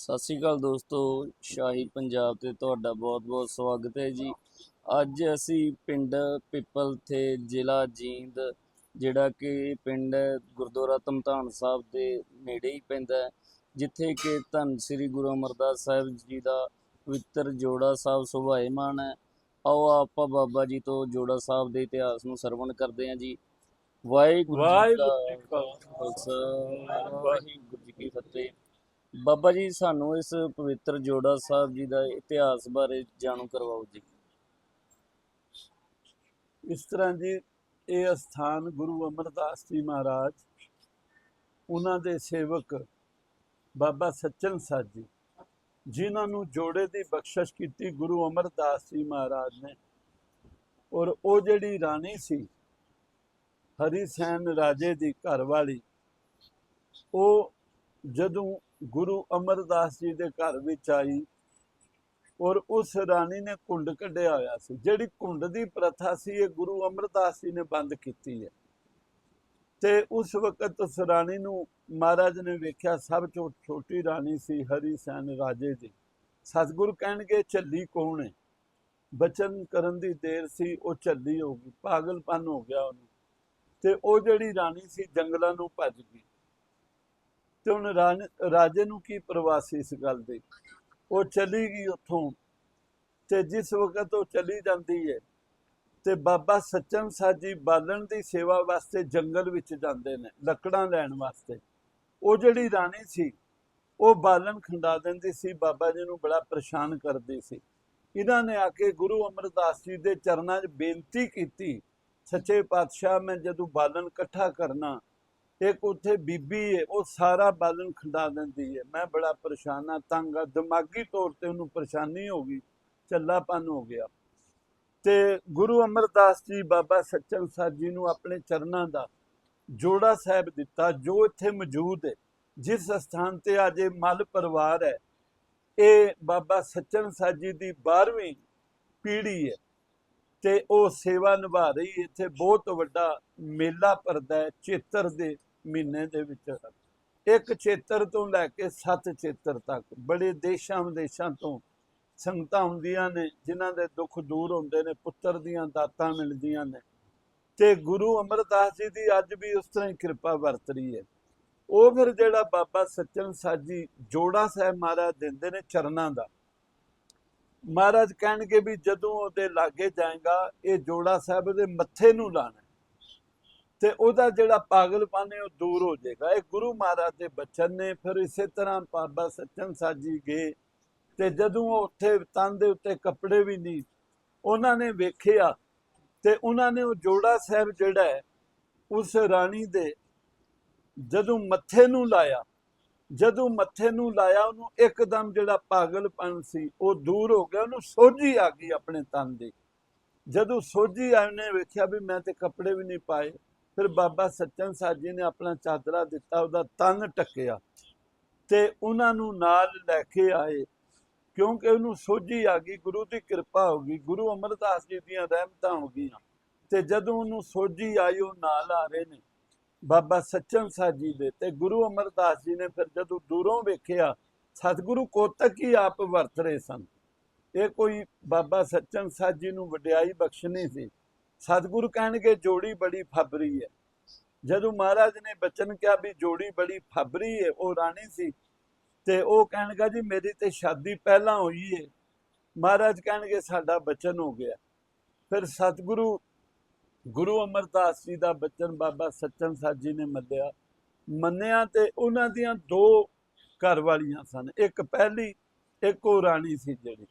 ਸਤਿ ਸ਼੍ਰੀ ਅਕਾਲ ਦੋਸਤੋ ਸ਼ਾਹੀ ਪੰਜਾਬ ਤੇ ਤੁਹਾਡਾ ਬਹੁਤ-ਬਹੁਤ ਸਵਾਗਤ ਹੈ ਜੀ। ਅੱਜ ਅਸੀਂ ਪਿੰਡ ਪਿੱਪਲ ਤੇ ਜ਼ਿਲ੍ਹਾ ਜੀਂਦ ਜਿਹੜਾ ਕਿ ਪਿੰਡ ਗੁਰਦੁਆਰਾ ਧਮਧਾਨ ਸਾਹਿਬ ਦੇ ਨੇੜੇ ਹੀ ਪੈਂਦਾ ਹੈ ਜਿੱਥੇ ਕਿ ਧੰਨ ਸ੍ਰੀ ਗੁਰੂ ਅਮਰਦਾਸ ਸਾਹਿਬ ਜੀ ਦਾ ਪਵਿੱਤਰ ਜੋੜਾ ਸਾਹਿਬ ਸੁਭਾਏਮਾਨ ਹੈ। ਆਓ ਆਪਾਂ ਬਾਬਾ ਜੀ ਤੋਂ ਜੋੜਾ ਸਾਹਿਬ ਦੇ ਇਤਿਹਾਸ ਨੂੰ ਸਰਵਣ ਕਰਦੇ ਹਾਂ ਜੀ। ਵਾਹਿਗੁਰੂ ਜੀ ਕਾ ਖਾਲਸਾ। ਵਾਹਿਗੁਰੂ ਜੀ ਕੀ ਫਤਿਹ। ਬਾਬਾ ਜੀ, ਸਾਨੂੰ ਇਸ ਪਵਿੱਤਰ ਜੋੜਾ ਸਾਹਿਬ ਜੀ ਦਾ ਇਤਿਹਾਸ ਬਾਰੇ ਜਾਣੂ ਕਰਵਾਓ ਜੀ। ਇਸ ਤਰ੍ਹਾਂ ਜੀ, ਇਹ ਸਥਾਨ ਗੁਰੂ ਅਮਰਦਾਸ ਜੀ ਮਹਾਰਾਜ, ਉਹਨਾਂ ਦੇ ਸੇਵਕ ਬਾਬਾ ਸੱਚਨ ਸਾਧ ਜੀ, ਜਿਨ੍ਹਾਂ ਨੂੰ ਜੋੜੇ ਦੀ ਬਖਸ਼ਿਸ਼ ਕੀਤੀ ਗੁਰੂ ਅਮਰਦਾਸ ਜੀ ਮਹਾਰਾਜ ਨੇ। ਔਰ ਉਹ ਜਿਹੜੀ ਰਾਣੀ ਸੀ, ਹਰੀ ਸੈਨ ਰਾਜੇ ਦੀ ਘਰ ਵਾਲੀ ਉਹ ਜਦੋਂ ਗੁਰੂ ਅਮਰਦਾਸ ਜੀ ਦੇ ਘਰ ਵਿੱਚ ਆਈ ਔਰ ਉਸ ਰਾਣੀ ਨੇ ਕੁੰਡ ਕੱਢਿਆ ਹੋਇਆ ਸੀ, ਜਿਹੜੀ ਕੁੰਡ ਦੀ ਪ੍ਰਥਾ ਸੀ, ਇਹ ਗੁਰੂ ਅਮਰਦਾਸ ਜੀ ਨੇ ਬੰਦ ਕੀਤੀ ਹੈ। ਤੇ ਉਸ ਵਕਤ ਉਸ ਰਾਣੀ ਨੂੰ ਮਹਾਰਾਜ ਨੇ ਵੇਖਿਆ, ਸਭ ਤੋਂ ਛੋਟੀ ਰਾਣੀ ਸੀ ਹਰੀ ਸੈਨ ਰਾਜੇ ਦੀ। ਸਤਿਗੁਰੂ ਕਹਿਣਗੇ, ਝੱਲੀ ਕੌਣ ਹੈ? ਬਚਨ ਕਰਨ ਦੀ ਦੇਰ ਸੀ, ਉਹ ਝੱਲੀ ਹੋ ਗਈ, ਪਾਗਲਪਨ ਹੋ ਗਿਆ ਉਹਨੂੰ। ਤੇ ਉਹ ਜਿਹੜੀ ਰਾਣੀ ਸੀ, ਜੰਗਲਾਂ ਨੂੰ ਭੱਜ ਗਈ। ਤੇ ਹੁਣ ਰਾਣ- ਰਾਜੇ ਨੂੰ ਕੀ ਪ੍ਰਵਾਹ ਸੀ ਇਸ ਗੱਲ ਦੀ? ਉਹ ਚਲੀ ਗਈ ਉੱਥੋਂ ਤੇ ਜਿਸ ਵਕਤ ਉਹ ਚਲੀ ਜਾਂਦੀ ਹੈ ਤੇ ਬਾਬਾ ਸੱਚਨ ਸਾਜੀ ਬਾਲਣ ਦੀ ਸੇਵਾ ਵਾਸਤੇ ਜੰਗਲ ਵਿੱਚ ਜਾਂਦੇ ਨੇ, ਲੱਕੜਾਂ ਲੈਣ ਵਾਸਤੇ। ਉਹ ਜਿਹੜੀ ਰਾਣੀ ਸੀ, ਉਹ ਬਾਲਣ ਖੰਡਾ ਦਿੰਦੀ ਸੀ, ਬਾਬਾ ਜੀ ਨੂੰ ਬੜਾ ਪਰੇਸ਼ਾਨ ਕਰਦੀ ਸੀ। ਇਹਨਾਂ ਨੇ ਆ ਕੇ ਗੁਰੂ ਅਮਰਦਾਸ ਜੀ ਦੇ ਚਰਨਾਂ 'ਚ ਬੇਨਤੀ ਕੀਤੀ, ਸੱਚੇ ਪਾਤਸ਼ਾਹ ਮੈਂ ਜਦੋਂ ਬਾਲਣ ਇਕੱਠਾ ਕਰਨਾ ਇੱਕ ਉੱਥੇ ਬੀਬੀ ਹੈ ਉਹ ਸਾਰਾ ਬਾਲਣ ਖੰਡਾ ਦਿੰਦੀ ਹੈ ਮੈਂ ਬੜਾ ਪਰੇਸ਼ਾਨ ਆ, ਤੰਗ ਆ, ਦਿਮਾਗੀ ਤੌਰ ਤੇ ਉਹਨੂੰ ਪਰੇਸ਼ਾਨੀ ਹੋ ਗਈ, ਚੱਲਾਪਨ ਹੋ ਗਿਆ। ਤੇ ਗੁਰੂ ਅਮਰਦਾਸ ਜੀ ਬਾਬਾ ਸੱਚਨ ਸਾਹਿਬ ਜੀ ਨੂੰ ਆਪਣੇ ਚਰਨਾਂ ਦਾ ਜੋੜਾ ਸਾਹਿਬ ਦਿੱਤਾ, ਜੋ ਇੱਥੇ ਮੌਜੂਦ ਹੈ ਜਿਸ ਸਥਾਨ ਤੇ ਅੱਜ ਇਹ ਮੱਲ ਪਰਿਵਾਰ ਹੈ ਇਹ ਬਾਬਾ ਸੱਚਨ ਸਾਹਿਬ ਜੀ ਦੀ 12ਵੀਂ ਪੀੜ੍ਹੀ ਹੈ ਤੇ ਉਹ ਸੇਵਾ ਨਿਭਾ ਰਹੀ ਇੱਥੇ ਬਹੁਤ ਵੱਡਾ ਮੇਲਾ ਭਰਦਾ ਹੈ ਚੇਤਰ ਦੇ ਮਹੀਨੇ ਦੇ ਵਿੱਚ ਇੱਕ ਚੇਤਰ ਤੋਂ ਲੈ ਕੇ ਸੱਤ ਚੇਤਰ ਤੱਕ ਬੜੇ ਦੇਸ਼ਾਂ ਵਿਦੇਸ਼ਾਂ ਤੋਂ ਸੰਗਤਾਂ ਹੁੰਦੀਆਂ ਨੇ, ਜਿਨ੍ਹਾਂ ਦੇ ਦੁੱਖ ਦੂਰ ਹੁੰਦੇ ਨੇ, ਪੁੱਤਰ ਦੀਆਂ ਦਾਤਾਂ ਮਿਲਦੀਆਂ ਨੇ। ਤੇ ਗੁਰੂ ਅਮਰਦਾਸ ਜੀ ਦੀ ਅੱਜ ਵੀ ਉਸ ਤਰ੍ਹਾਂ ਹੀ ਕਿਰਪਾ ਵਰਤ ਰਹੀ ਹੈ। ਉਹ ਫਿਰ ਜਿਹੜਾ ਬਾਬਾ ਸੱਚਨ ਸਾਜੀ ਜੋੜਾ ਸਾਹਿਬ ਮਹਾਰਾਜ ਦਿੰਦੇ ਨੇ ਚਰਨਾਂ ਦਾ, ਮਹਾਰਾਜ ਕਹਿਣਗੇ ਵੀ ਜਦੋਂ ਉਹਦੇ ਲਾਗੇ ਜਾਏਗਾ, ਇਹ ਜੋੜਾ ਸਾਹਿਬ ਦੇ ਮੱਥੇ ਨੂੰ ਲਾਣਾ। ਤੇ ਉਹਦਾ ਜਿਹੜਾ ਪਾਗਲਪਨ ਹੈ ਉਹ ਦੂਰ ਹੋ ਜਾਏਗਾ। ਇਹ ਗੁਰੂ ਮਹਾਰਾਜ ਦੇ ਬਚਨ ਨੇ ਫਿਰ ਇਸੇ ਤਰ੍ਹਾਂ ਬਾਬਾ ਸੱਚਨ ਸਾਜੀ ਗਏ ਤੇ ਜਦੋਂ ਉਹ ਉੱਥੇ ਤਨ ਦੇ ਉੱਤੇ ਕੱਪੜੇ ਵੀ ਨਹੀਂ, ਉਹਨਾਂ ਨੇ ਵੇਖਿਆ ਤੇ ਉਹਨਾਂ ਨੇ ਉਹ ਜੋੜਾ ਸਾਹਿਬ ਜਿਹੜਾ ਹੈ, ਉਸ ਰਾਣੀ ਦੇ ਜਦੋਂ ਮੱਥੇ ਨੂੰ ਲਾਇਆ, ਜਦੋਂ ਮੱਥੇ ਨੂੰ ਲਾਇਆ ਉਹਨੂੰ ਇੱਕਦਮ ਜਿਹੜਾ ਪਾਗਲਪਨ ਸੀ ਉਹ ਦੂਰ ਹੋ ਗਿਆ, ਉਹਨੂੰ ਸੋਝੀ ਆ ਗਈ ਆਪਣੇ ਤਨ ਦੀ। ਜਦੋਂ ਸੋਝੀ ਆਈ ਉਹਨੇ ਵੇਖਿਆ ਵੀ ਮੈਂ ਤੇ ਕੱਪੜੇ ਵੀ ਨਹੀਂ ਪਾਏ। ਫਿਰ ਬਾਬਾ ਸੱਚਨ ਸਾਹਿਬ ਜੀ ਨੇ ਆਪਣਾ ਚਾਦਰਾ ਦਿੱਤਾ, ਉਹਦਾ ਤਨ ਟੱਕਿਆ ਤੇ ਉਹਨਾਂ ਨੂੰ ਨਾਲ ਲੈ ਕੇ ਆਏ। ਕਿਉਂਕਿ ਉਹਨੂੰ ਸੋਝੀ ਆ ਗਈ, ਗੁਰੂ ਦੀ ਕਿਰਪਾ ਹੋ ਗਈ, ਗੁਰੂ ਅਮਰਦਾਸ ਜੀ ਦੀਆਂ ਰਹਿਮਤਾਂ ਹੋ ਗਈਆਂ ਤੇ ਜਦੋਂ ਉਹਨੂੰ ਸੋਝੀ ਆਈ, ਉਹ ਨਾਲ ਆ ਰਹੇ ਨੇ। ਬਾਬਾ ਸੱਚਨ ਸਾਹਿਬ ਜੀ ਦੇ ਤੇ ਗੁਰੂ ਅਮਰਦਾਸ ਜੀ ਨੇ ਫਿਰ ਜਦੋਂ ਦੂਰੋਂ ਵੇਖਿਆ, ਸਤਿਗੁਰੂ ਕੋਤਕ ਹੀ ਆਪ ਵਰਤ ਰਹੇ ਸਨ। ਇਹ ਕੋਈ ਬਾਬਾ ਸੱਚਨ ਸਾਹਿਬ ਜੀ ਨੂੰ ਵਡਿਆਈ ਬਖਸ਼ਣੀ ਸੀ। ਸਤਿਗੁਰੂ ਕਹਿਣਗੇ ਜੋੜੀ ਬੜੀ ਫਬਰੀ ਹੈ ਜਦੋਂ ਮਹਾਰਾਜ ਨੇ ਬਚਨ ਕਿਹਾ ਵੀ ਜੋੜੀ ਬੜੀ ਫਬਰੀ ਹੈ ਉਹ ਰਾਣੀ ਸੀ। ਤੇ ਉਹ ਕਹਿਣਗਾ ਜੀ, ਮੇਰੀ ਤੇ ਸ਼ਾਦੀ ਪਹਿਲਾਂ ਹੋਈ ਹੈ ਮਹਾਰਾਜ ਕਹਿਣਗੇ, ਸਾਡਾ ਬਚਨ ਹੋ ਗਿਆ। ਫਿਰ ਸਤਿਗੁਰੂ, ਗੁਰੂ ਅਮਰਦਾਸ ਜੀ ਦਾ ਬਚਨ ਬਾਬਾ ਸੱਚਨ ਸਾਹਿਬ ਜੀ ਨੇ ਮੰਨਿਆ। ਮੰਨਿਆ ਤੇ ਉਹਨਾਂ ਦੀਆਂ ਦੋ ਘਰ ਵਾਲੀਆਂ ਸਨ। ਇੱਕ ਪਹਿਲੀ, ਇੱਕ ਉਹ ਰਾਣੀ ਸੀ ਜਿਹੜੀ।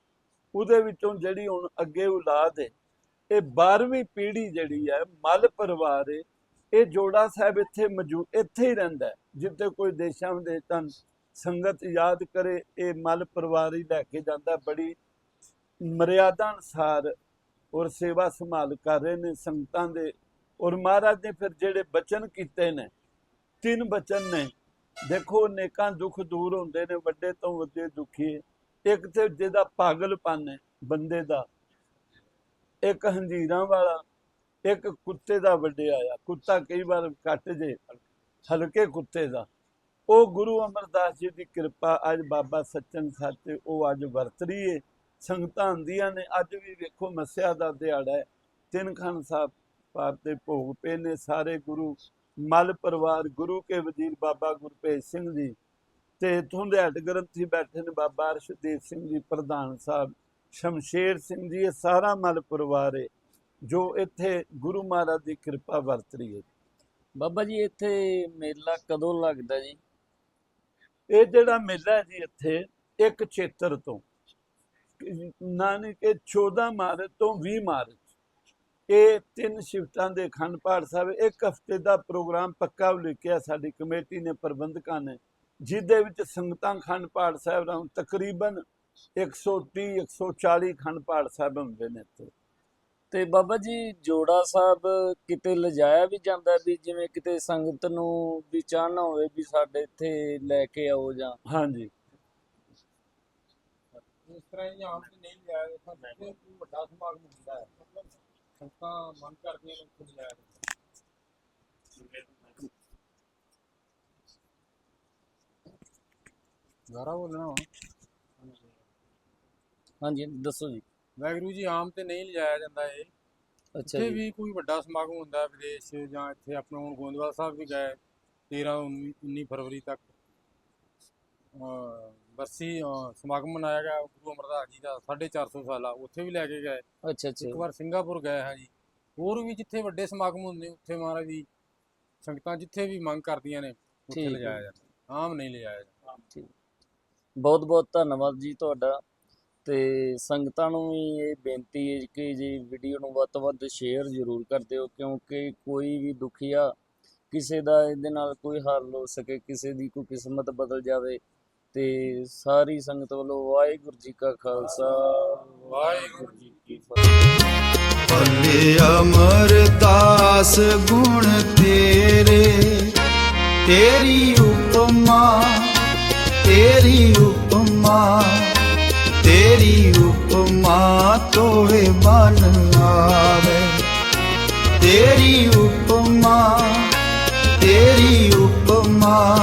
ਉਹਦੇ ਵਿੱਚੋਂ ਜਿਹੜੀ ਹੁਣ ਅੱਗੇ ਔਲਾਦ ਹੈ ਇਹ 12ਵੀਂ ਪੀੜ੍ਹੀ ਜਿਹੜੀ ਹੈ, ਮੱਲ ਪਰਿਵਾਰ ਹੈ ਇਹ ਜੋੜਾ ਸਾਹਿਬ ਇੱਥੇ ਮੌਜੂਦ ਇੱਥੇ ਹੀ ਰਹਿੰਦਾ ਜਿੱਥੇ ਕੋਈ ਦੇਸ਼ਾਂ ਵਿਦੇਸ਼ਾਂ ਸੰਗਤ ਯਾਦ ਕਰੇ, ਇਹ ਮਲ ਪਰਿਵਾਰ ਹੀ ਲੈ ਕੇ ਜਾਂਦਾ, ਬੜੀ ਮਰਿਆਦਾ ਅਨੁਸਾਰ ਔਰ ਸੇਵਾ ਸੰਭਾਲ ਕਰ ਰਹੇ ਨੇ ਸੰਗਤਾਂ ਦੇ, ਔਰ ਮਹਾਰਾਜ ਨੇ ਫਿਰ ਜਿਹੜੇ ਬਚਨ ਕੀਤੇ ਨੇ, ਤਿੰਨ ਬਚਨ ਨੇ, ਦੇਖੋ ਨੇਕਾਂ ਦੁੱਖ ਦੂਰ ਹੁੰਦੇ ਨੇ, ਵੱਡੇ ਤੋਂ ਵੱਡੇ ਦੁਖੀ ਇੱਕ ਤੇ ਜਿਹਦਾ ਪਾਗਲਪਨ ਹੈ ਬੰਦੇ ਦਾ ਇੱਕ ਹੰਜੀਰਾਂ ਵਾਲਾ, ਇੱਕ ਕੁੱਤੇ ਦਾ ਵੱਡਿਆ ਆ। ਕੁੱਤਾ ਕਈ ਵਾਰ ਕੱਟ ਜੇ, ਹਲਕੇ ਕੁੱਤੇ ਦਾ। ਉਹ ਗੁਰੂ ਅਮਰਦਾਸ ਜੀ ਦੀ ਕਿਰਪਾ ਅੱਜ ਬਾਬਾ ਸੱਚਨ ਸਾਚੇ ਉਹ ਅੱਜ ਵਰਤ ਰਹੀ ਏ। ਸੰਗਤਾਂ ਆਉਂਦੀਆਂ ਨੇ। ਅੱਜ ਵੀ ਵੇਖੋ ਮੱਸਿਆ ਦਾ ਦਿਹਾੜਾ ਹੈ ਤਿੰਨ ਖਾਨ ਸਾਹਿਬ ਪਾਰ ਤੇ ਭੋਗ ਪਏ ਨੇ। ਸਾਰੇ ਗੁਰੂ, ਮਲ ਪਰਿਵਾਰ, ਗੁਰੂ ਕੇ ਵਜ਼ੀਰ ਬਾਬਾ ਗੁਰਪ੍ਰੀਤ ਸਿੰਘ ਜੀ ਤੇ ਇੱਥੋਂ ਦੇ ਹੈੱਡ ਗ੍ਰੰਥੀ ਬੈਠੇ ਨੇ ਬਾਬਾ ਅਰਸ਼ਦੀਪ ਸਿੰਘ ਜੀ, ਪ੍ਰਧਾਨ ਸਾਹਿਬ। ਸ਼ਮਸ਼ੇਰ ਸਿੰਘ ਜੀ ਇਹ ਸਾਰਾ ਮਲ ਪਰਿਵਾਰ ਹੈ ਜੋ ਇੱਥੇ ਗੁਰੂ ਮਹਾਰਾਜ ਦੀ ਕਿਰਪਾ ਵਰਤ ਰਹੀ ਹੈ। ਬਾਬਾ ਜੀ ਇੱਥੇ ਮੇਲਾ ਕਦੋਂ ਲੱਗਦਾ ਜੀ? ਇਹ ਜਿਹੜਾ ਮੇਲਾ ਜੀ ਇੱਥੇ ਇੱਕ ਚੇਤਰ ਤੋਂ ਨਾਨਕ ਕਿ 14 ਮਾਰਚ ਤੋਂ 20 ਮਾਰਚ ਇਹ ਤਿੰਨ ਸ਼ਿਫਟਾਂ ਦੇ ਅਖੰਡ ਪਾਠ ਸਾਹਿਬ ਇੱਕ ਹਫ਼ਤੇ ਦਾ ਪ੍ਰੋਗਰਾਮ ਪੱਕਾ ਲਿਖਿਆ ਸਾਡੀ ਕਮੇਟੀ ਨੇ ਪ੍ਰਬੰਧਕਾਂ ਨੇ ਜਿਹਦੇ ਵਿੱਚ ਸੰਗਤਾਂ ਅਖੰਡ ਪਾਠ ਸਾਹਿਬ ਦਾ ਤਕਰੀਬਨ 130 140 ਅਖੰਡ ਪਾਠ ਸਾਹਿਬ ਹੁੰਦੇ ਨੇ ਇੱਥੇ। ਤੇ ਬਾਬਾ ਜੀ ਜੋੜਾ ਸਾਹਿਬ ਕਿਤੇ ਲਿਜਾਇਆ ਵੀ ਜਾਂਦਾ ਵੀ ਜਿਵੇਂ ਕਿਤੇ ਸੰਗਤ ਨੂੰ ਵੀ ਚਾਹਨਾ ਹੋਵੇ ਵੀ ਸਾਡੇ ਇੱਥੇ ਲੈ ਕੇ ਆਓ ਜਾਂ। ਹਾਂਜੀ। ਇਸ ਤਰ੍ਹਾਂ ਹੀ ਆਮ ਤੇ ਨਹੀਂ ਲਿਆ ਜਾਂਦਾ। ਕੋਈ ਵੱਡਾ ਸਮਾਗਮ ਹੁੰਦਾ ਹੈ। ਸੰਗਤਾਂ ਮਨ ਕਰਦੀਆਂ ਨੇ ਉੱਥੇ ਲਿਆ ਗਾਰਾ ਬੋਲਣਾ। ਹਾਂਜੀ ਦੱਸੋ ਜੀ। ਵਾਹਿਗੁਰੂ ਜੀ ਆਮ ਤੇ ਨਹੀਂ ਲਿਜਾਇਆ ਜਾਂਦਾ ਇਹ। ਅੱਛਾ ਇੱਥੇ ਜੀ। ਵੀ ਕੋਈ ਵੱਡਾ ਸਮਾਗਮ ਹੁੰਦਾ ਹੈ ਵਿਦੇਸ਼ ਜਾਂ ਇੱਥੇ ਆਪਣੇ ਹੁਣ ਗੋਂਦਵਾਲ ਸਾਹਿਬ ਵੀ ਗਏ 13 19 19 ਫਰਵਰੀ ਤੱਕ। ਅਹ ਬਰਸੀ ਅਹ ਸਮਾਗਮ ਮਨਾਇਆ ਗਿਆ ਗੁਰੂ ਅਮਰਦਾਸ ਜੀ ਦਾ 450 ਸਾਲਾ ਉੱਥੇ ਵੀ ਲੈ ਕੇ ਗਏ। ਅੱਛਾ ਅੱਛਾ ਇੱਕ ਵਾਰ ਸਿੰਗਾਪੁਰ ਗਏ ਹਾਂ ਜੀ। ਹੋਰ ਵੀ ਜਿੱਥੇ ਵੱਡੇ ਸਮਾਗਮ ਹੁੰਦੇ ਉੱਥੇ ਮਹਾਰਾਜ ਦੀ ਸੰਗਤਾਂ ਜਿੱਥੇ ਵੀ ਮੰਗ ਕਰਦੀਆਂ ਨੇ ਉੱਥੇ ਠੀਕ ਹੈ। ਲਿਜਾਇਆ ਜਾਂਦਾ। ਆਮ ਨਹੀਂ ਲਿਜਾਇਆ ਜਾਂਦਾ। ਬਹੁਤ ਬਹੁਤ ਧੰਨਵਾਦ ਜੀ ਤੁਹਾਡਾ। ਤੇ ਸੰਗਤਾਂ ਨੂੰ ਵੀ ਇਹ ਬੇਨਤੀ ਹੈ ਕਿ ਜੀ ਵੀਡੀਓ ਨੂੰ ਵੱਧ ਤੋਂ ਵੱਧ ਸ਼ੇਅਰ ਜ਼ਰੂਰ ਕਰ ਦਿਓ ਕਿਉਂਕਿ ਕੋਈ ਵੀ ਦੁਖੀਆ ਕਿਸੇ ਦਾ ਇਹਦੇ ਨਾਲ ਕੋਈ ਹੱਲ ਹੋ ਸਕੇ ਕਿਸੇ ਦੀ ਕੋਈ ਕਿਸਮਤ ਬਦਲ ਜਾਵੇ ਤੇ ਸਾਰੀ ਸੰਗਤ ਵੱਲੋਂ ਵਾਹਿਗੁਰੂ ਜੀ ਕਾ ਖਾਲਸਾ। ਵਾਹਿਗੁਰੂ ਜੀ ਕੀ ਫਤਿਹ ਭਲੇ ਅਮਰਦਾਸ ਗੁਣ ਤੇਰੇ ਤੇਰੀ ਉਪਮਾ ਤੇਰੀ ਉਪਮਾ। ਤੇਰੀ ਉਪਮਾ ਤੋਏ ਮਨ ਆਵੇ। ਤੇਰੀ ਉਪਮਾ ਤੇਰੀ ਉਪਮਾ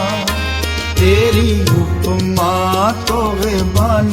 ਤੇਰੀ ਉਪਮਾ ਤੋਏ ਮਨ